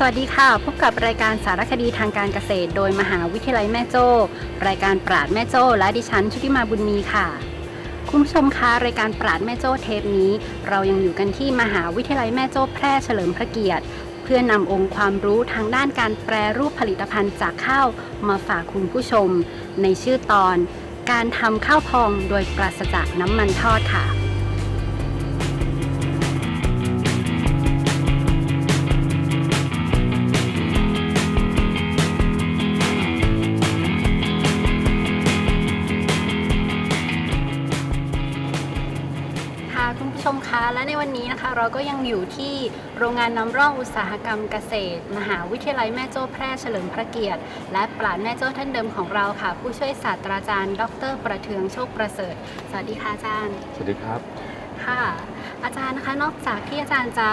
สวัสดีค่ะ พบกับรายการสารคดีทางการเกษตร โดยมหาวิทยาลัยแม่โจ้ รายการปราดแม่โจ้และดิฉันชุติมาบุญมีค่ะ คุณผู้ชมคะรายการปราดแม่โจ้เทปนี้ เรายังอยู่กันที่มหาวิทยาลัยแม่โจ้แพร่เฉลิมพระเกียรติ เพื่อนำองค์ความรู้ทางด้านการแปรรูปผลิตภัณฑ์จากข้าวมาฝากคุณผู้ชม ในชื่อตอน การทำข้าวพองโดยปราศจากน้ำมันทอดค่ะ เราก็ยังอยู่ที่โรงงานน้ำร่องอุตสาหกรรมเกษตร มหาวิทยาลัยแม่โจ้แพร่เฉลิมพระเกียรติ และปราดแม่โจ้ท่านเดิมของเราค่ะ ผู้ช่วยศาสตราจารย์ ดร ประเทืองโชคประเสริฐ สวัสดีค่ะอาจารย์ สวัสดีครับ ค่ะ อาจารย์นะคะนอกจากที่อาจารย์จะ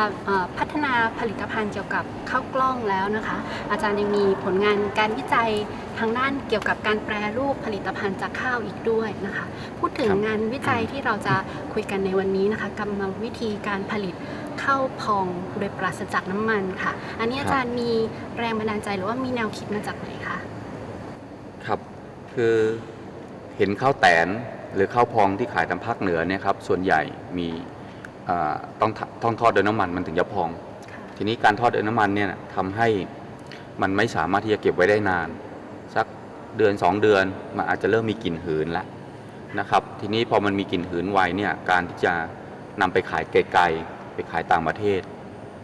พัฒนาผลิตภัณฑ์เกี่ยวกับข้าวกล้องแล้วนะคะ อาจารย์ยังมีผลงานการวิจัยทางด้านเกี่ยวกับการแปรรูปผลิตภัณฑ์จากข้าวอีกด้วยนะคะ พูดถึงงานวิจัยที่เราจะคุยกันในวันนี้นะคะกรรมวิธีการผลิตข้าวพองโดยปราศจากน้ำมันค่ะ อันนี้อาจารย์มีแรงบันดาลใจหรือว่ามีแนวคิดมาจากไหนคะครับคือเห็นข้าวแตน หรือข้าวพองที่ขายตามภาคเหนือเนี่ยครับส่วนใหญ่มีอ่าต้องทต้องทอดโดยน้ำมันมันถึงจะพอง ทีนี้การทอดโดยน้ำมันเนี่ยทำให้มันไม่สามารถที่จะเก็บไว้ได้นาน สักเดือน 2 เดือนมันอาจจะเริ่มมีกลิ่นหืนแล้วนะครับ ทีนี้พอมันมีกลิ่นหืนไวเนี่ยการที่จะนำไปขายไกลๆไปขายต่างประเทศ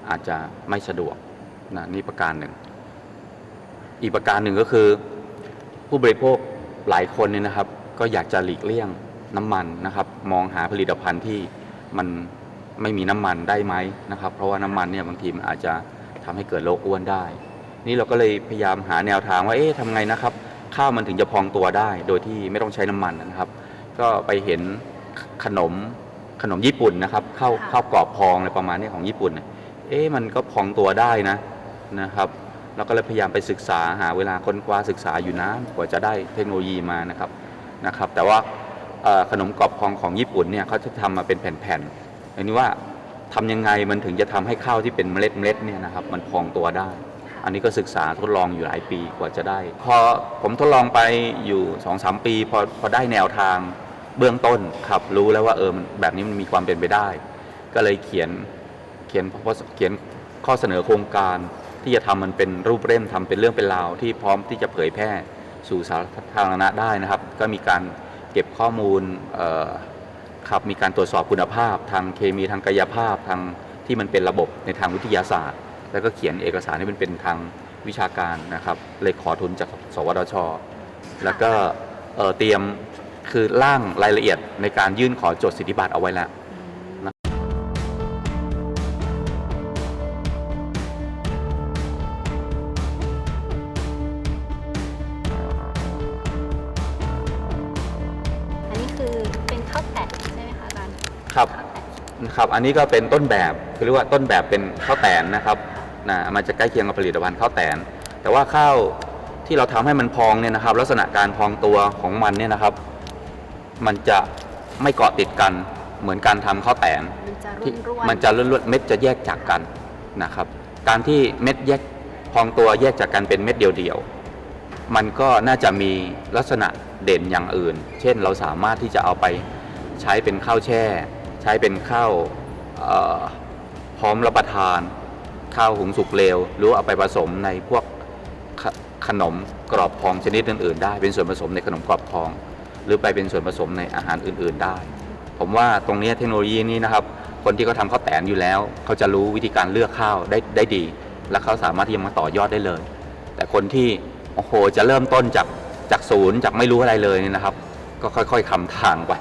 อาจจะไม่สะดวกนะนี่ประการหนึ่ง อีกประการหนึ่งก็คือ ผู้บริโภคหลายคนเนี่ยนะครับ ก็อยากจะหลีกเลี่ยงน้ำมันนะครับ มองหาผลิตภัณฑ์ที่มันไม่มีน้ำมันได้ไหมนะครับ เพราะว่าน้ำมันเนี่ยบางทีมันอาจจะทำให้เกิดโรคอ้วนได้ นี่เราก็เลยพยายามหาแนวทางว่าเอ๊ะทำไงนะครับข้าวมันถึงจะพองตัวได้ โดยที่ไม่ต้องใช้น้ำมันนะครับ ก็ไปเห็นขนมขนมญี่ปุ่นนะครับข้าวค่ะข้าวกรอบพองอะไรประมาณเนี้ของญี่ปุ่นเนี่ยเอ๊ะมันก็พองตัวได้นะนะครับเราก็เลยพยายามไปศึกษาหาเวลาค้นคว้าศึกษาอยู่นะกว่าจะได้เทคโนโลยีมานะครับ นะครับ แต่ว่าเอ่อขนมกรอบพองของญี่ปุ่นเนี่ยเขาจะทำมาเป็นแผ่นๆอันนี้ว่าทำยังไงมันถึงจะทำให้ข้าวที่เป็นเมล็ดเมล็ดๆเนี่ยนะครับมันพองตัวได้ อันนี้ก็ศึกษาทดลองอยู่หลายปีกว่าจะได้ พอผมทดลองไปอยู่2อสปี พอพอได้แนวทางเบื้องต้นครับรู้แล้วว่าเออมันแบบนี้มันมีความเป็นไปได้ ก็เลยเขียนเขียนเขียนข้อเสนอโครงการที่จะทำมันเป็นรูปเล่มทำเป็นเรื่องเป็นราวที่พร้อมที่จะเผยแพร่ สู่สาธารณะได้นะครับ ก็มีการเก็บข้อมูลครับมีการตรวจสอบคุณภาพ ทางเคมีทางกายภาพทางที่มันเป็นระบบในทางวิทยาศาสตร์ แล้วก็เขียนเอกสารให้มันเป็นทางวิชาการนะครับเลยขอทุนจากสวทช แล้วก็เเตรียมคือร่างรายละเอียดในการยื่นขอจดสิทธิบัตรเอาไว้แล้ว ครับอันนี้ก็เป็นต้นแบบคือเรียกว่าต้นแบบเป็นข้าวแตนนะครับนะมันจะใกล้เคียงกับผลิตภัณฑ์ข้าวแตน แต่ว่าข้าวที่เราทำให้มันพองเนี่ยนะครับ ลักษณะการพองตัวของมันเนี่ยนะครับ มันจะไม่เกาะติดกันเหมือนการทำข้าวแตนมันจะที่ร่วนๆมันจะล้วนๆเม็ดจะแยกจากกันนะครับ การที่เม็ดแยกพองตัวแยกจากกันเป็นเม็ดเดียวๆมันก็น่าจะมีลักษณะเด่นอย่างอื่น เช่นเราสามารถที่จะเอาไปใช้เป็นข้าวแช่ ใช้เป็นข้าวพร้อมรับประทาน ข้าวหุงสุกเร็ว หรือเอาไปผสมในพวกขนมกรอบพองชนิดอื่นๆ ได้ เป็นส่วนผสมในขนมกรอบพอง หรือไปเป็นส่วนผสมในอาหารอื่นๆได้ ผมว่าตรงนี้เทคโนโลยีนี้นะครับ คนที่เขาทำข้าวแตนอยู่แล้ว เขาจะรู้วิธีการเลือกข้าวได้ได้ดี และเขาสามารถที่จะมาต่อยอดได้เลย แต่คนที่โอ้โหจะเริ่มต้นจากจากศูนย์จากไม่รู้อะไรเลยนี่ยนะครับ ก็ค่อย ๆคำทางไป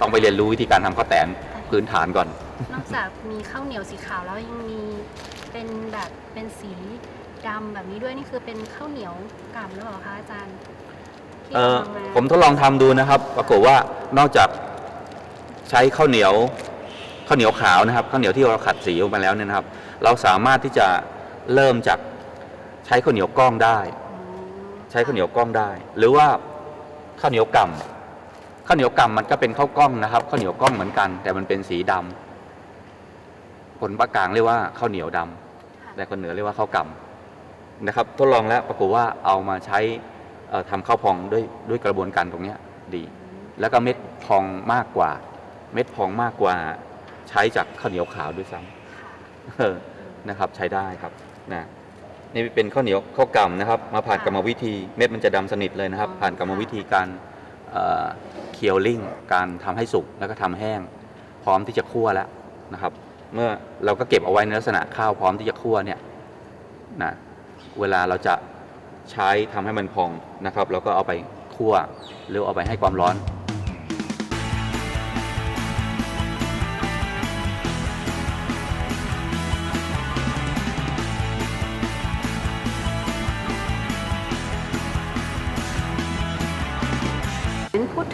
ต้องไปเรียนรู้วิธีการทำข้าวแตนพื้นฐานก่อน นอกจากมีข้าวเหนียวสีขาวแล้วยังมีเป็นแบบเป็นสีดำแบบนี้ด้วยนี่คือเป็นข้าวเหนียวกล่ำหรือเปล่าคะอาจารย์ที่เออทำาผมทดลองทำดูนะครับ ปรากฏว่านอกจากใช้ข้าวเหนียวข้าวเหนียวขาวนะครับข้าวเหนียวที่เราขัดสีออกมาแล้วเนี่ยนะครับ เราสามารถที่จะเริ่มจากใช้ข้าวเหนียวกล้องได้ อืมใช้ข้าวเหนียวกล้องได้ หรือว่าข้าวเหนียวกำ ข้าวเหนียวกำมันก็เป็นข้าวกล้องนะครับข้าวเหนียวกล้องเหมือนกัน แต่มันเป็นสีดำคนภาคกลางเรียกว่าข้าวเหนียวดำค่ะแต่คนเหนือเรียกว่าข้าวกำนะครับ ทดลองแล้วปรากฏว่าเอามาใช้เอ่อทำข้าวพองด้วยด้วยกระบวนการตรงเนี้ยดี แล้วก็เม็ดพองมากกว่า เม็ดพองมากกว่าใช้จากข้าวเหนียวขาวด้วยซ้ำเออนะครับใช้ได้ครับนะนี่เป็นข้าวเหนียวข้าวกำนะครับ มาผ่านกรรมวิธี เม็ดมันจะดำสนิทเลยนะครับ ผ่านกรรมวิธีการ เคียวลิ่งการทำให้สุกแล้วก็ทำแห้ง พร้อมที่จะคั่วแล้วนะครับ เมื่อเราก็เก็บเอาไว้ในลักษณะข้าวพร้อมที่จะคั่วเนี่ยนะเวลาเราจะใช้ทำให้มันพองนะครับเราก็เอาไปคั่วหรือเอาไปให้ความร้อน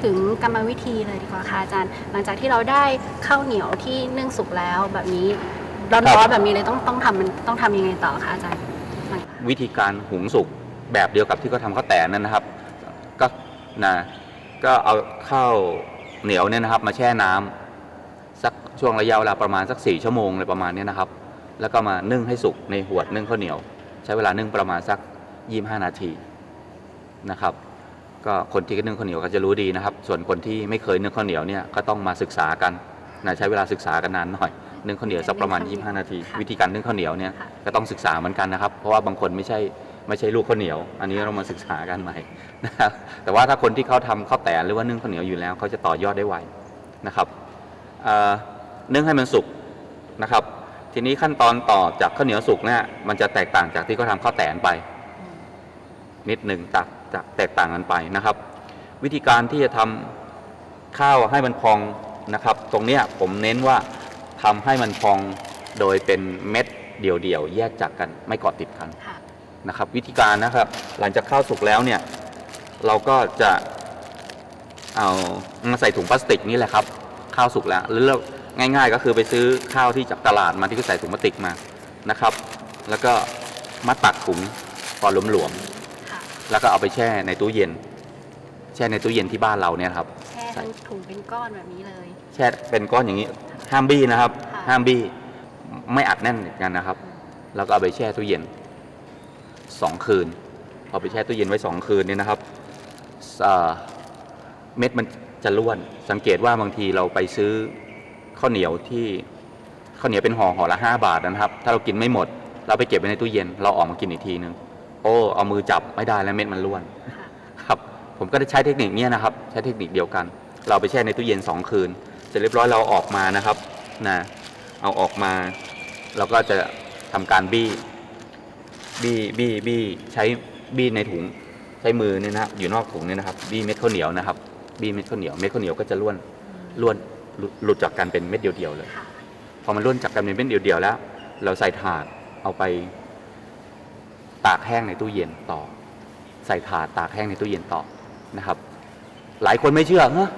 ถึงกรรมวิธีเลยดีกว่าค่ะอาจารย์ หลังจากที่เราได้ข้าวเหนียวที่นึ่งสุกแล้วแบบนี้ร้ครัอนๆบ แบบนี้เลยต้องต้องทำมันต้องทำยังไงต่อคะอาจารย์หลังวิธีการหุงสุกแบบเดียวกับที่เขาทำข้าวแตนนั่นนะครับ ก็นะก็เอาข้าวเหนียวเนี่ยนะครับ มาแช่น้ำสักช่วงระยะเวลาประมาณสักสี่ชั่วโมงเลยประมาณเนี้ยนะครับ แล้วก็มานึ่งให้สุกในหวดนึ่งข้าวเหนียว ใช้เวลานึ่งประมาณสักยี่ห้านาทีนะครับ ก็คนที่นึ่งข้าวเหนียวก็จะรู้ดีนะครับ ส่วนคนที่ไม่เคยนึ่งข้าวเหนียวเนี่ยก็ต้องมาศึกษากันนะใช้เวลาศึกษากันนานหน่อยนึ่งข้าวเหนียวสักประมาณ 25 นาที วิธีการนึ่งข้าวเหนียวเนี่ยค่ะก็ต้องศึกษาเหมือนกันนะครับ เพราะว่าบางคนไม่ใช่ไม่ใช่ลูกข้าวเหนียว อันนี้เรามาศึกษากันใหม่นะครับแต่ว่าถ้าคนที่เขาทำข้าวแตนหรือว่านึ่งข้าวเหนียวอยู่แล้วเขาจะต่อยอดได้ไวนะครับเอ่อนึ่งให้มันสุกนะครับ ทีนี้ขั้นตอนต่อจากข้าวเหนียวสุกเนี่ยมันจะแตกต่างจากที่เขาทำข้าวแตนไป นิดหนึ่งจาก จากแตกต่างกันไปนะครับ วิธีการที่จะทำข้าวให้มันพองนะครับ ตรงนี้ผมเน้นว่าทำให้มันพองโดยเป็นเม็ดเดี่ยวๆแยกจากกันไม่เกาะติดกันนะครับ วิธีการนะครับ หลังจากข้าวสุกแล้วเนี่ยเราก็จะเอามาใส่ถุงพลาสติกนี่แหละครับ ข้าวสุกแล้วหรือเราง่าย ๆ ก็คือไปซื้อข้าวที่จากตลาดมาที่เขาใส่ถุงพลาสติกมานะครับ แล้วก็มัดปากถุงพอหลวมๆ แล้วก็เอาไปแช่ในตู้เย็น แช่ในตู้เย็นที่บ้านเราเนี่ยครับ แช่ทั้งถุงเป็นก้อนแบบนี้เลย แช่เป็นก้อนอย่างนี้ ห้ามบี้นะครับ ค่ะห้ามบี้ ไม่อัดแน่นกันนะครับแล้วก็เอาไปแช่ตู้เย็นสองคืน เอาไปแช่ตู้เย็นไว้สองคืนเนี่ยนะครับเอ่อเม็ดมันจะร่วน สังเกตว่าบางทีเราไปซื้อข้าวเหนียวที่ข้าวเหนียวเป็นห่อห่อละห้าบาทนะครับ ถ้าเรากินไม่หมด เราไปเก็บไว้ในตู้เย็น เราออกมากินอีกทีนึง โอ้เอามือจับไม่ได้แล้วเม็ดมันร่วนค่ะครับ ผมก็ได้ใช้เทคนิคเนี้ยนะครับ ใช้เทคนิคเดียวกัน เราไปแช่ในตู้เย็น 2 คืน เสร็จเรียบร้อยเราเอาออกมานะครับนะเอาออกมา เราก็จะทำการบี้ บี้บี้บี้ใช้บี้ในถุงใช้มือเนี่ยนะครับอยู่นอกถุงเนี่ยนะครับ บี้เม็ดข้าวเหนียวนะครับ บี้เม็ดข้าวเหนียวเม็ดข้าวเหนียวก็จะล้วนล้วนหลุดหลุดจากกันเป็นเม็ดเดียวๆเลยค่ะพอมันร่วนจากกันเป็นเม็ดเดียวๆแล้ว เราใส่ถาดเอาไป ตากแห้งในตู้เย็นต่อ ใส่ถาดตากแห้งในตู้เย็นต่อนะครับ หลายคนไม่เชื่อเฮ้ย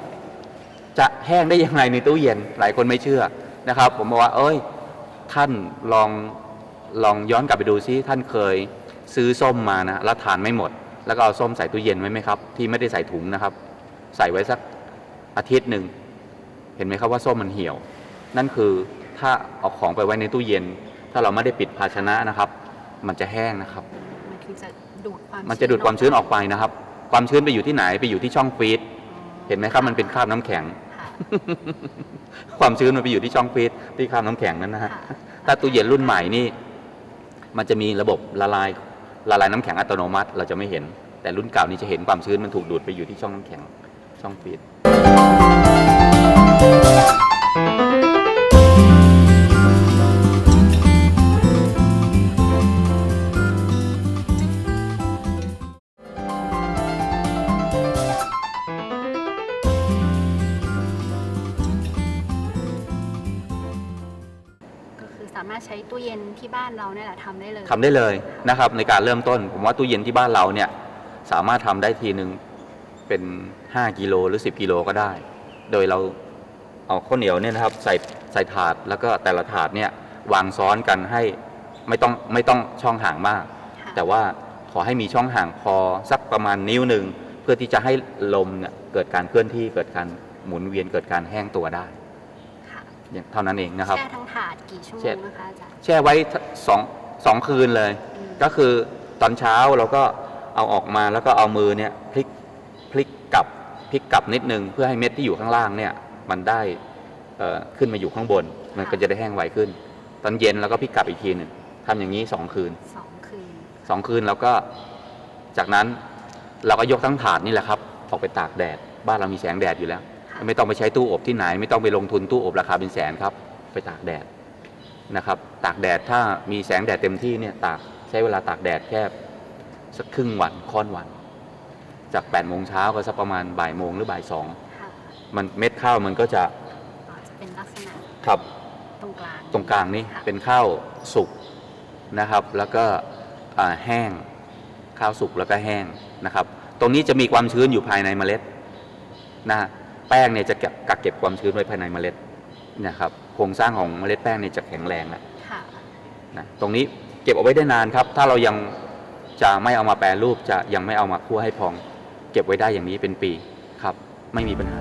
จะแห้งได้ยังไงในตู้เย็น หลายคนไม่เชื่อนะครับ ผมบอกว่า เอ้ย ท่านลองลองย้อนกลับไปดูซิท่านเคยซื้อส้มมานะแล้วทานไม่หมด แล้วก็เอาส้มใส่ตู้เย็นไว้ไหมครับ ที่ไม่ได้ใส่ถุงนะครับ ใส่ไว้สักอาทิตย์หนึ่งเห็นไหมครับว่าส้มมันเหี่ยว นั่นคือถ้าเอาของไปไว้ในตู้เย็น ถ้าเราไม่ได้ปิดภาชนะนะครับ มันจะแห้งนะครับ มันถึงจะดูดความมันจะดูดความชื้นออกไปนะครับ ความชื้นไปอยู่ที่ไหนไปอยู่ที่ช่องฟรีซเห็นไหมครับมันเป็นคราบน้ำแข็งค่ะความชื้นมันไปอยู่ที่ช่องฟรีซที่คราบน้ำแข็งนั้นนะฮะค่ะถ้าตู้เย็นรุ่นใหม่นี่ มันจะมีระบบละลายละลายน้ำแข็งอัตโนมัติ เราจะไม่เห็น แต่รุ่นเก่านี่จะเห็นความชื้นมันถูกดูดไปอยู่ที่ช่องน้ำแข็งช่องฟรี บ้านเราเนี่ยแหละทำได้เลยทำได้เลยนะครับ ในการเริ่มต้น ผมว่าตู้เย็นที่บ้านเราเนี่ยสามารถทำได้ทีหนึ่งเป็น 5กิโลหรือ 10กิโลก็ได้ โดยเราเอาข้าวเหนียวเนี่ยนะครับใส่ใส่ถาดแล้วก็แต่ละถาดเนี่ยวางซ้อนกันให้ไม่ต้องไม่ต้องช่องห่างมาก ค่ะแต่ว่าขอให้มีช่องห่างพอสักประมาณนิ้วหนึ่งเพื่อที่จะให้ลมเนี่ยเกิดการเคลื่อนที่เกิดการหมุนเวียนเกิดการแห้งตัวได้ค่ะ อย่างเท่านั้นเองนะครับ แช่ทั้งถาดกี่ชั่วโมแช่งนะคะอาจารย์แช่ไว้สองสองคืนเลยอืมก็คือตอนเช้าเราก็เอาออกมาแล้วก็เอามือเนี่ยพลิกพลิกกลับพลิกกลับนิดนึง เพื่อให้เม็ดที่อยู่ข้างล่างเนี่ยมันได้เอ่อขึ้นมาอยู่ข้างบน มันก็จะได้แห้งไวขึ้น ตอนเย็นเราก็พลิกกลับอีกทีหนึ่งทำอย่างนี้สองคืนสองคืนสองคืนแล้วก็จากนั้นเราก็ยกทั้งถาดนี่แหละครับออกไปตากแดดบ้านเรามีแสงแดดอยู่แล้วค่ะ ไม่ต้องไปใช้ตู้อบที่ไหน ไม่ต้องไปลงทุนตู้อบราคาเป็นแสนครับ ไปตากแดดนะครับ ตากแดดถ้ามีแสงแดดเต็มที่เนี่ยตากใช้เวลาตากแดดแค่สักครึ่งวันค่อนวัน จาก8ปดโมงเช้าก็สักประมาณบ่ายโมงหรือบ่ายสองค่ะมันเม็ดข้าวมันก็จะอ๋อจะเป็นลักษณะขับตรงกลางตรงกลางนี่ค่ะเป็นข้าวสุกนะครับ แล้วก็อ่าแห้งข้าวสุกแล้วก็แห้งนะครับ ตรงนี้จะมีความชื้นอยู่ภายในเมล็ดนะ แป้งเนี่ยจะเก็บกักเก็บความชื้นไว้ภายในเมล็ดนะครับโครงสร้างของเมล็ดแป้งเนี่ยจะแข็งแรงนะค่ะนะตรงนี้เก็บเอาไว้ได้นานครับ ถ้าเรายังจะไม่เอามาแปรรูปจะยังไม่เอามาคั่วให้พอง เก็บไว้ได้อย่างนี้เป็นปีครับ ไม่มีปัญหา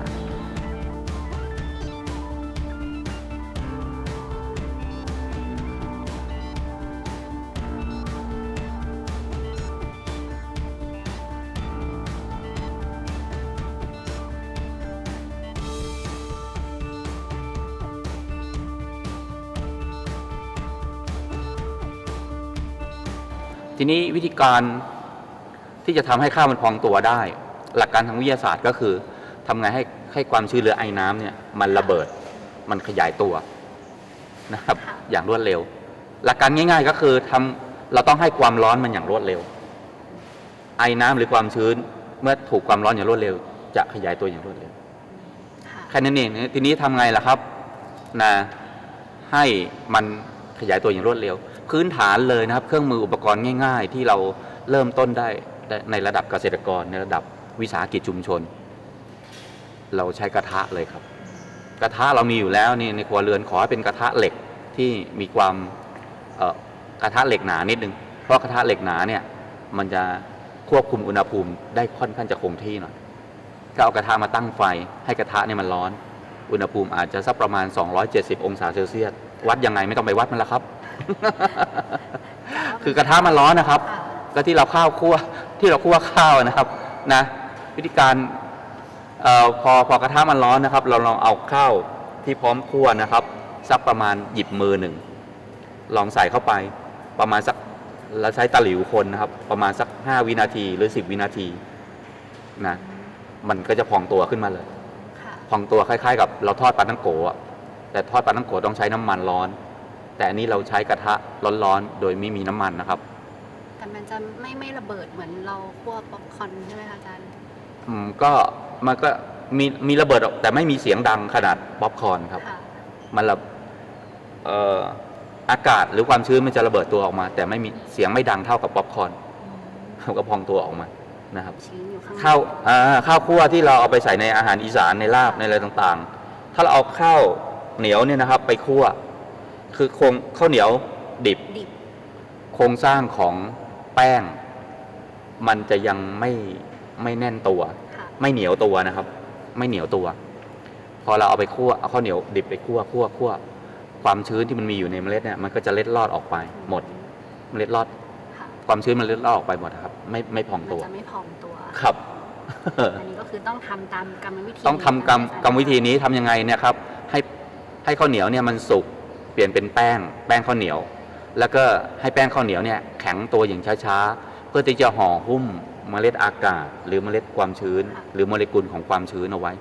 ทีนี้วิธีการที่จะทำให้ข้าวมันพองตัวได้ หลักการทางวิทยาศาสตร์ก็คือทำไงให้ให้ความชื้นหรือไอ้น้ำเนี่ยมันระเบิดมันขยายตัวนะครับค่ะอย่างรวดเร็ว หลักการง่าย ๆก็คือทำเราต้องให้ความร้อนมันอย่างรวดเร็ว ไอ้น้ำหรือความชื้นเมื่อถูกความร้อนอย่างรวดเร็ว จะขยายตัวอย่างรวดเร็วค่ะแค่นั้นเองทีนี้ทำไงล่ะครับนะให้มันขยายตัวอย่างรวดเร็ว พื้นฐานเลยนะครับ เครื่องมืออุปกรณ์ง่าย ๆ ที่เราเริ่มต้นได้ในระดับเกษตรกรในระดับวิสาหกิจชุมชน เราใช้กระทะเลยครับ กระทะเรามีอยู่แล้วนี่ในครัวเรือนขอให้เป็นกระทะเหล็กที่มีความกระทะเหล็กหนานิดนึงเพราะกระทะเหล็กหนาเนี่ยมันจะควบคุมอุณหภูมิได้ค่อนข้างจะคงที่หน่อยก็เอากระทะมาตั้งไฟให้กระทะเนี่ยมันร้อน อุณหภูมิอาจจะสักประมาณ 270 องศาเซลเซียสวัดยังไงไม่ต้องไปวัดมันละครับ คือกระทะมันร้อนนะครับค่ะก็ที่เราข้าวคั่วที่เราคั่วข้าวนะครับนะวิธีการเออพอพอกระทะมันร้อนนะครับ เราลองเอาข้าวที่พร้อมคั่วนะครับสักประมาณหยิบมือหนึ่งลองใส่เข้าไปประมาณสักเราใช้ตะหลิวคนนะครับ ประมาณสัก 5 วินาทีหรือ 10 วินาทีนะมันก็จะพองตัวขึ้นมาเลยค่ะพองตัวคล้าย ๆ กับเราทอดปลาตั้งโกะแต่ทอดปลาตั้งโกะต้องใช้น้ำมันร้อน แต่อันนี้เราใช้กระทะร้อนๆ โดยไม่มีน้ำมันนะครับ แต่มันจะไม่ไม่ระเบิดเหมือนเราคั่วป๊อปคอร์นใช่ไหมคะอาจารย์ อืมก็มันก็มีมีระเบิดออกแต่ไม่มีเสียงดังขนาดป๊อปคอร์นครับ ค่ะ มันระเอ่ออากาศหรือความชื้นมันจะระเบิดตัวออกมา แต่ไม่มีเสียงไม่ดังเท่ากับป๊อปคอร์นอืมเขาก็พองตัวออกมานะครับชื้นอยู่ข้างในข้าวอ่าข้าวคั่วที่เราเอาไปใส่ในอาหารอีสานในลาบในอะไรต่างๆ ถ้าเราเอาข้าวเหนียวเนี่ยนะครับ ไปคั่ว คือโครงข้าวเหนียวดิบ ดิบ โครงสร้างของแป้ง มันจะยังไม่ไม่แน่นตัว ค่ะ ไม่เหนียวตัวนะครับ ไม่เหนียวตัว พอเราเอาไปคั่วเอาข้าวเหนียวดิบไปคั่วคั่วคั่วความชื้นที่มันมีอยู่ในเมล็ดเนี่ยมันก็จะเล็ดลอดออกไปหมด เมล็ดลอด ค่ะความชื้นมันเล็ดลอดออกไปหมดนะครับ ไม่ไม่พองมันตัว จะไม่พองตัว ครับ อันนี้ก็คือต้องทำตามกรรมวิธีต้องทำกรรมากรรมวิธีนี้ทำยังไงเนี่ยครับ ให้ให้ข้าวเหนียวเนี่ยมันสุก เปลี่ยนเป็นแป้งแป้งข้าวเหนียว แล้วก็ให้แป้งข้าวเหนียวเนี่ยแข็งตัวอย่างช้าๆ เพื่อที่จะห่อหุ้มเมล็ดอากาศ หรือเมล็ดความชื้น หรือโมเลกุลของความชื้นเอาไว้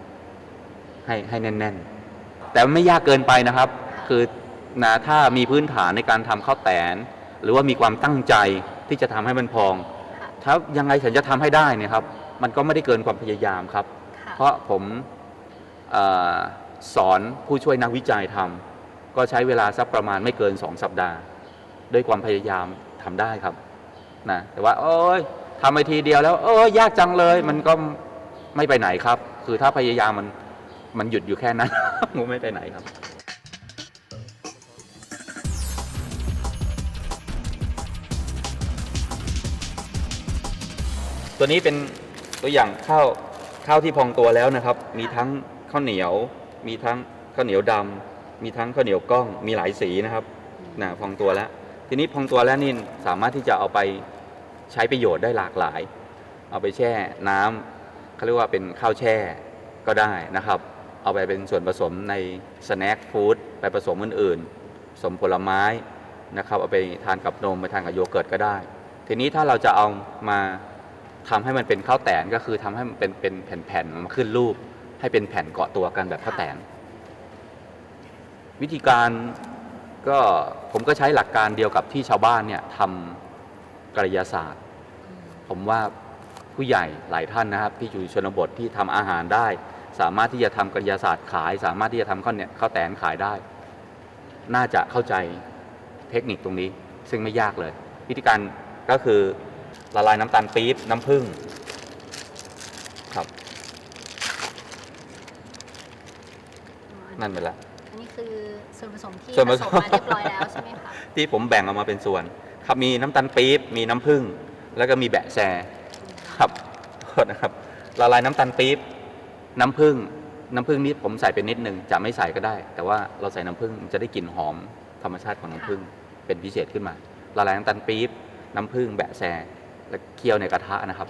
ให้ให้แน่น ๆ แต่ไม่ยากเกินไปนะครับ คือนะถ้ามีพื้นฐานในการทำข้าวแตน หรือว่ามีความตั้งใจที่จะทำให้มันพองค่ะถ้ายังไงฉันจะทำให้ได้เนี่ยครับ มันก็ไม่ได้เกินความพยายามครับค่ะเพราะผมเออสอนผู้ช่วยนักวิจัยทำ ก็ใช้เวลาสักประมาณไม่เกินสองสัปดาห์ ด้วยความพยายามทำได้ครับนะแต่ว่าโอ้ยทำไปทีเดียวแล้วเออยากจังเลย มันก็ไม่ไปไหนครับ คือถ้าพยายามมันมันหยุดอยู่แค่นั้นมันไม่ไปไหนครับตัวนี้เป็นตัวอย่างข้าวข้าวที่พองตัวแล้วนะครับ มีทั้งข้าวเหนียว มีทั้งข้าวเหนียวดำ มีทั้งข้าวเหนียวกล้องมีหลายสีนะครับนะพองตัวแล้ว ทีนี้พองตัวแล้วนี่สามารถที่จะเอาไปใช้ประโยชน์ได้หลากหลาย เอาไปแช่น้ำเขาเรียกว่าเป็นข้าวแช่ก็ได้นะครับ เอาไปเป็นส่วนผสมในสแน็คฟู้ดไปผสมอื่นๆผสมผลไม้นะครับ เอาไปทานกับนมไปทานกับโยเกิร์ตก็ได้ ทีนี้ถ้าเราจะเอามาทำให้มันเป็นข้าวแตนก็คือทำให้มันเป็นเป็นแผ่นๆมาขึ้นรูปให้เป็นแผ่นเกาะตัวกันแบบข้าวแตน วิธีการก็ผมก็ใช้หลักการเดียวกับที่ชาวบ้านเนี่ยทำกายศาสตร์ ผมว่าผู้ใหญ่หลายท่านนะครับที่อยู่ชนบทที่ทำอาหารได้ สามารถที่จะทำกายศาสตร์ขาย สามารถที่จะทำข้าวเนี่ยข้าวแตนขายได้ น่าจะเข้าใจเทคนิคตรงนี้ ซึ่งไม่ยากเลย วิธีการก็คือละลายน้ำตาลปี๊บน้ำผึ้งครับ นั่นไปแล้วอันนี้ คือส่วนผสมที่ส่วนผผสสม มมาเรียบร้อยแล้วใช่ไหมคะที่ผมแบ่งออกมาเป็นส่วน ครับมีน้ำตาลปี๊บมีน้ำผึ้งแล้วก็มีแบะแซครับโทษนะครับละลายน้ำตาลปี๊บน้ำผึ้งน้ำผึ้งนี้ผมใส่เป็นนิดนึงจะไม่ใส่ก็ได้ แต่ว่าเราใส่น้ำผึ้งมันจะได้กลิ่นหอมธรรมชาติของน้ำผึ้งเป็นพิเศษขึ้นมาละลายน้ำตาลปี๊บน้ำผึ้งแบะแซแล้วเคี่ยวในกระทะนะครับ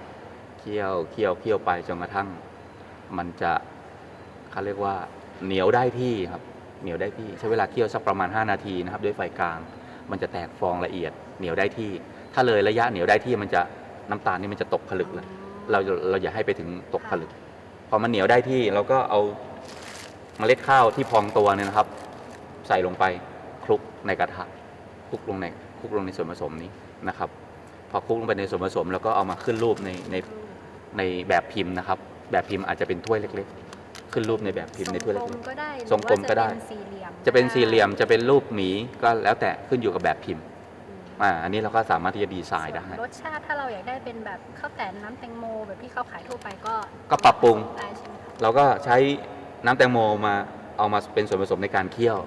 เคี่ยวเคี่ยวเคี่ยวไปจนกระทั่ง มันจะเขาเรียกว่าเหนียวได้ที่ครับ เหนียวได้ที่ใช้เวลาเคี่ยวสักประมาณ 5 นาทีนะครับด้วยไฟกลาง มันจะแตกฟองละเอียดเหนียวได้ที่ ถ้าเลยระยะเหนียวได้ที่มันจะน้ำตาลนี่มันจะตกผลึกเลยเราเราอย่าให้ไปถึงตกผลึก พอมันเหนียวได้ที่เราก็เอาเมล็ดข้าวที่พองตัวเนี่ยนะครับ ใส่ลงไปคลุกในกระทะคลุกลงในคลุกลงในส่วนผสมนี้นะครับ พอคลุกลงไปในส่วนผสม แล้วก็เอามาขึ้นรูปในในในแบบพิมพ์นะครับ แบบพิมพ์อาจจะเป็นถ้วยเล็ก ๆ ขึ้นรูปในแบบพิมพ์ในถ้วยทรงกลเล็มกก็ได้ทรงกลมก็ได้หรือว่าจะเป็นสี่เหลี่ยมๆจะเป็นสี่เหลี่ยมจะเป็นรูปหมีก็แล้วแต่ขึ้นอยู่กับแบบพิมพ์อืมอ่าอันนี้เราก็สามารถที่จะดีไซน์ได้ส่วนรสชาติถ้าเราอยากได้เป็นแบบข้าวแตนน้ำแตงโม แบบที่เขาขายทั่วไปก็ ก็ปรับปรุงได้ใช่ไหมคะเราก็ใช้น้ำแตงโมมาเอามาเป็นส่วนผสมในการเคี่ยว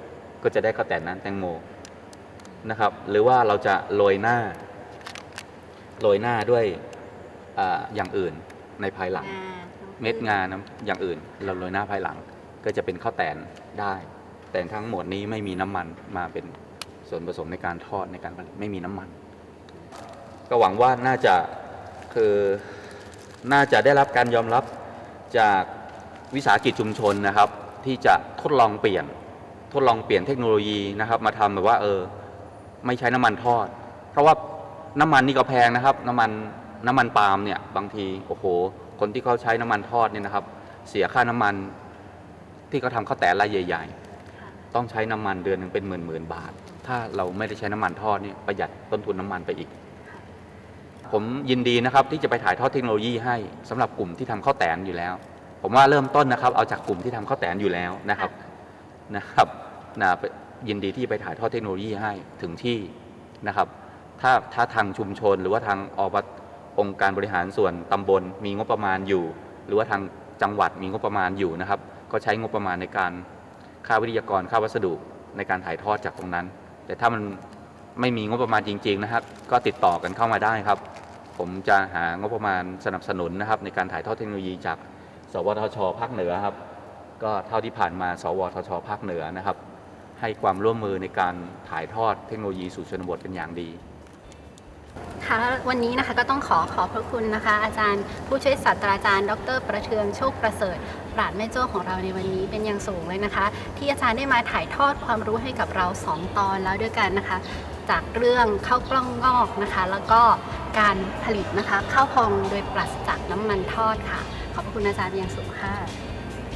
ก็จะได้ข้าวแต่นน้ำแตงโมนะครับ หรือว่าเราจะโรยหน้าโรยหน้าด้วยอาอย่างอื่นในภายหลังอ่าน้ำผึ้ง เม็ดงาน้ำอย่างอื่น เราโรยหน้าภายหลัง ก็จะเป็นข้าวแตนได้ แต่ทั้งหมดนี้ไม่มีน้ำมันมาเป็นส่วนผสมในการทอดในการผลิตไม่มีน้ำมัน ก็หวังว่าน่าจะคือน่าจะได้รับการยอมรับจากวิสาหกิจชุมชนนะครับ ที่จะทดลองเปลี่ยนทดลองเปลี่ยนเทคโนโลยีนะครับ มาทำแบบว่าเออไม่ใช้น้ำมันทอด เพราะว่าน้ำมันนี่ก็แพงนะครับ น้ำมันน้ำมันปาล์มเนี่ยบางทีโอ้โห คนที่เขาใช้น้ำมันทอดเนี่ยนะครับ เสียค่าน้ำมันที่เขาทำข้าวแต่รายใหญ่ ๆ ต้องใช้น้ำมันเดือนหนึ่งเป็นหมื่นหมื่นบาท ถ้าเราไม่ได้ใช้น้ำมันทอดเนี่ยประหยัดต้นทุนน้ำมันไปอีก ผมยินดีนะครับที่จะไปถ่ายทอดเทคโนโลยีให้สำหรับกลุ่มที่ทำข้าวแตนอยู่แล้ว ผมว่าเริ่มต้นนะครับ เอาจากกลุ่มที่ทำข้าวแตนอยู่แล้วนะครับนะครับนะยินดีที่ไปถ่ายทอดเทคโนโลยีให้ถึงที่นะครับ ถ้าถ้าทางชุมชนหรือว่าทางอบ องค์การบริหารส่วนตำบลมีงบประมาณอยู่ หรือว่าทางจังหวัดมีงบประมาณอยู่นะครับ ก็ใช้งบประมาณในการค่าวิทยากรค่าวัสดุในการถ่ายทอดจากตรงนั้น แต่ถ้ามันไม่มีงบประมาณจริง ๆ นะครับ ก็ติดต่อกันเข้ามาได้ครับ ผมจะหางบประมาณสนับสนุนนะครับ ในการถ่ายทอดเทคโนโลยีจาก สวทช ภาคเหนือครับ ก็เท่าที่ผ่านมา สวทช ภาคเหนือนะครับ ให้ความร่วมมือในการถ่ายทอดเทคโนโลยีสู่ชนบทเป็นอย่างดี ค่ะวันนี้นะคะก็ต้องขอขอบพระคุณนะคะ อาจารย์ผู้ช่วยศาสตราจารย์ ดร ประเทืองโชคประเสริฐปราดแม่โจ้ของเราในวันนี้เป็นอย่างสูงเลยนะคะ ที่อาจารย์ได้มาถ่ายทอดความรู้ให้กับเรา 2 ตอนแล้วด้วยกันนะคะ จากเรื่องข้าวกล้องงอกนะคะ แล้วก็การผลิตนะคะข้าวพองโดยปราศจากน้ำมันทอดค่ะ ขอบพระคุณอาจารย์เป็นอย่างสูงค่ะ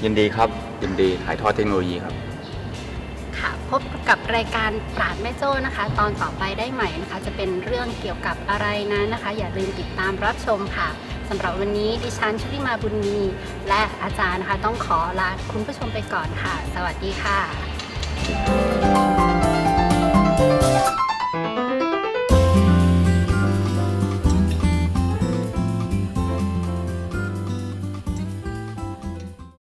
ยินดีครับยินดีถ่ายทอดเทคโนโลยีครับ ค่ะ พบกับรายการปราดแม่โจ้นะคะ ตอนต่อไปได้ใหม่นะคะ จะเป็นเรื่องเกี่ยวกับอะไรนั้นนะคะ อย่าลืมติดตามรับชมค่ะสำหรับวันนี้ดิฉันชุติมาบุญมีและอาจารย์นะคะต้องขอลาคุณผู้ชมไปก่อนค่ะ สวัสดีค่ะ